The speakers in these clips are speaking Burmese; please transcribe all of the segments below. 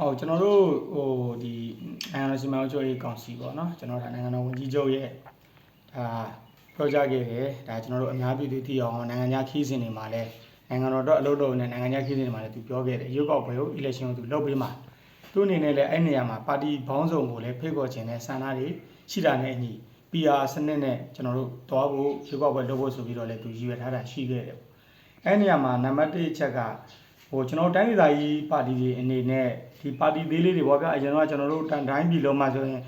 ဟုတ်ကျွန်တော်တို့ဟိုဒီနိုင်ငံတော်စီမံအုပ်ချုပ်ရေးကောင်စီပေါ့နော်ကျွန်တော်ဒါနိုင်ငံတော်ဝန်ကြီးချုပ်ရဲ့ဒါပြောကြားခဲ့တယ်ဒါကျွန်တော်တို့အများပြည်သူသိအောင်နိုင်ငံခြားခီးစဉ်တွေမှာလည်းနိုင်ငံတော်တော့အလုပ်လုပ်နေနိုင်ငံခြားခီးစဉ်တွေမှာလည်းသူပြောခဲ့တယ်ရုပ်ောက်ပွဲကို election ကိုသူလုပ်ပေးမှာသူအနေနဲ့လည်းအဲ့နေရာမှာပါတီဘောင်းဆောင်ကိုလည်းဖိတ်ခေါ်ခြင်းနဲ့ဆန္ဒတွေရှိတာနဲ့အညီ PR စနစ်နဲ့ကျွန်တော်တို့တွားဖို့ရုပ်ောက်ပွဲလုပ်ဖို့ဆိုပြီးတော့လည်းသူရည်ရွယ်ထားတာရှိခဲ့တယ်ပေါ့အဲ့နေရာမှာနံပါတ်1အချက်က ဟိုကျွန်တော်တိုင်းဒေသကြီးပါတီတွေအနေနဲ့ဒီပါတီသေးလေးတွေပေါ့ဗျာအရင်ကကျွန်တော်တို့တန်တိုင်းပြည်လုံးမှာဆိုရင်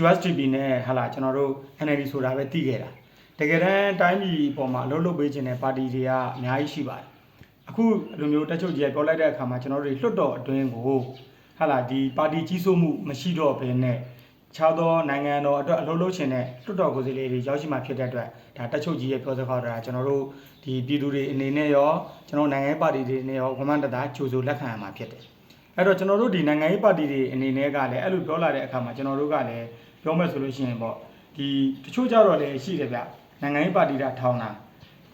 USDP နဲ့ဟာလာကျွန်တော်တို့ NLD ဆိုတာပဲတည်ခဲ့တာတကယ်တမ်းတိုင်းပြည်ပေါ်မှာအလုပ်လုပ်ပေးခြင်းတဲ့ပါတီတွေကအများကြီးရှိပါတယ်အခုလူမျိုးတက်ချုပ်ကြီးကပြောလိုက်တဲ့အခါမှာကျွန်တော်တို့လွှတ်တော်အတွင်းကိုဟာလာဒီပါတီကြီးစိုးမှုမရှိတော့ဘဲနဲ့ ခြားသောနိုင်ငံတော်အတွက်အလုပ်လုပ်ခြင်းတဲ့လွှတ်တော်ကိုယ်စားလှယ်တွေရောက်ရှိမှဖြစ်တဲ့အတွက်ဒါတက်ချုပ်ကြီးရဲ့ပြောစကားတော့ကျွန်တော်တို့ဒီပြည်သူတွေအနေနဲ့ရောကျွန်တော်နိုင်ငံရေးပါတီတွေနဲ့ရောဝမန်တတာကြိုဆိုလက်ခံရမှာဖြစ်တယ်အဲ့တော့ကျွန်တော်တို့ဒီနိုင်ငံရေးပါတီတွေအနေနဲ့ကလည်းအဲ့လိုပြောလာတဲ့အခါမှာကျွန်တော်တို့ကလည်းပြောမယ်ဆိုလို့ရှိရင်ပေါ့ဒီတချို့ကြတော့လည်းရှိတယ်ဗျနိုင်ငံရေးပါတီတာထောင်းတာ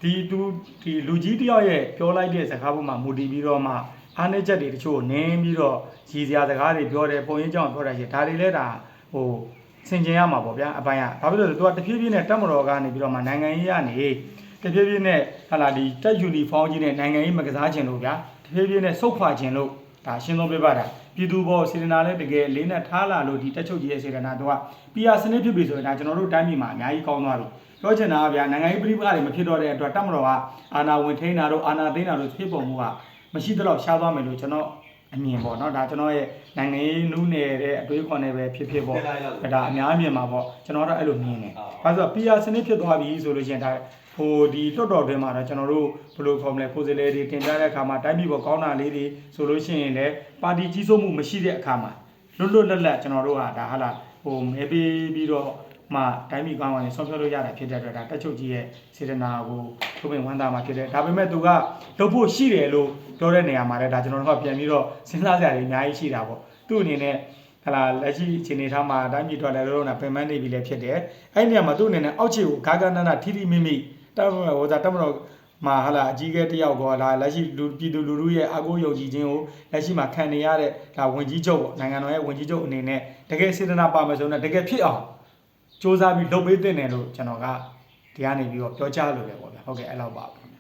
ဒီသူဒီလူကြီးတယောက်ရဲ့ပြောလိုက်တဲ့စကားပေါ်မှာမူတည်ပြီးတော့မှအားနည်းချက်တွေတချို့နင်းပြီးတော့ရည်စရာစကားတွေပြောတယ်ပုံရိပ်ကြောင့်ပြောတာရှိတယ်ဒါတွေလည်းဒါ ဟိုဆင်ကျင်ရမှာပေါ့ဗျာအပိုင်းကဘာဖြစ်လို့လဲဆိုတော့ तू ကတဖြည်းဖြည်းနဲ့တက်မတော်ကနေပြီးတော့မှနိုင်ငံရေးကနေတဖြည်းဖြည်းနဲ့ဟာလာဒီတက်ယူနီဖောင်းကြီးနဲ့နိုင်ငံရေးမကစားခြင်းလို့ဗျာတဖြည်းဖြည်းနဲ့စုတ်ခွာခြင်းလို့ဒါရှင်းသုံးပြပါတာပြည်သူဘောစေတနာလည်းတကယ်လေးနဲ့ထားလာလို့ဒီတက်ချုပ်ကြီးရဲ့စေတနာတော့က PR စနစ်ဖြစ်ပြီဆိုရင်ဒါကျွန်တော်တို့တိုင်းပြည်မှာအများကြီးကောင်းသွားပြီပြောချင်တာကဗျာနိုင်ငံရေးပြည်ပတွေမဖြစ်တော့တဲ့အတွက်တက်မတော်ကအာဏာဝင်ထိန်းတာတို့အာဏာသိမ်းတာတို့ဖြစ်ပေါ်မှုကမရှိတော့ရှားသွားမယ်လို့ကျွန်တော် အမြင်ပေါ့နော်ဒါကျွန်တော်ရဲ့နိုင်ငံရေးနူးနယ်တဲ့အတွေးခေါ်နေပဲဖြစ်ဖြစ်ပေါ့ဒါအများအမြင်မှာပေါ့ကျွန်တော်တော့အဲ့လိုမြင်တယ်ဘာလို့ဆိုတော့ PR စနစ်ဖြစ်သွားပြီဆိုလို့ရှိရင်ဒါဟိုဒီလွတ်တော်တွင်မှာတော့ကျွန်တော်တို့ဘယ်လိုခေါ်မလဲကိုယ်စားလှယ်တွေတင်ပြတဲ့အခါမှာတိုင်းပြည်ပေါ်ကောင်းတာလေးတွေဆိုလို့ရှိရင်လည်းပါတီကြီးစိုးမှုမရှိတဲ့အခါမှာလွတ်လွတ်လပ်လပ်ကျွန်တော်တို့ဟာဒါဟာလာဟိုမဲပေးပြီးတော့ မှတိုင်းပြည်ကောင်းအောင်ဆုံးဖြတ်လို့ရတာဖြစ်တဲ့အတွက်ဒါတက်ချုပ်ကြီးရဲ့စေတနာကိုထုတ်ပြန်ဝမ်းသာမှာဖြစ်တယ်ဒါပေမဲ့သူကလုပ်ဖို့ရှိတယ်လို့ပြောတဲ့နေရာမှာလည်းဒါကျွန်တော်တို့ကပြန်ပြီးတော့စဉ်းစားကြရတယ်အများကြီးရှိတာပေါ့သူ့အနေနဲ့ဟလာလက်ရှိအခြေအနေထားမှာအတိုင်းပြည်ထွက်လည်းတော့နာပင်ပန်းနေပြီလည်းဖြစ်တယ်အဲ့ဒီနေရာမှာသူ့အနေနဲ့အောက်ခြေကိုဂါဂနနာထီထီမိမိတက်မတော်ဟိုဒါတက်မတော်မှာဟာလာအကြီးကဲတယောက်ကောလာလက်ရှိလူပြည်သူလူထုရဲ့အကိုယုံကြည်ခြင်းကိုလက်ရှိမှာခံနေရတဲ့ဒါဝင်ကြီးချုပ်ပေါ့နိုင်ငံတော်ရဲ့ဝင်ကြီးချုပ်အနေနဲ့တကယ်စေတနာပါမယ်ဆိုတော့တကယ်ဖြစ်အောင် စ조사ပြီးလုပ်ပေးတဲ့နယ်လို့ကျွန်တော်ကဒီကနေပြီးတော့ပြောကြားလိုတယ်ပေါ့ဗျာဟုတ်ကဲ့အဲ့လောက်ပါပဲ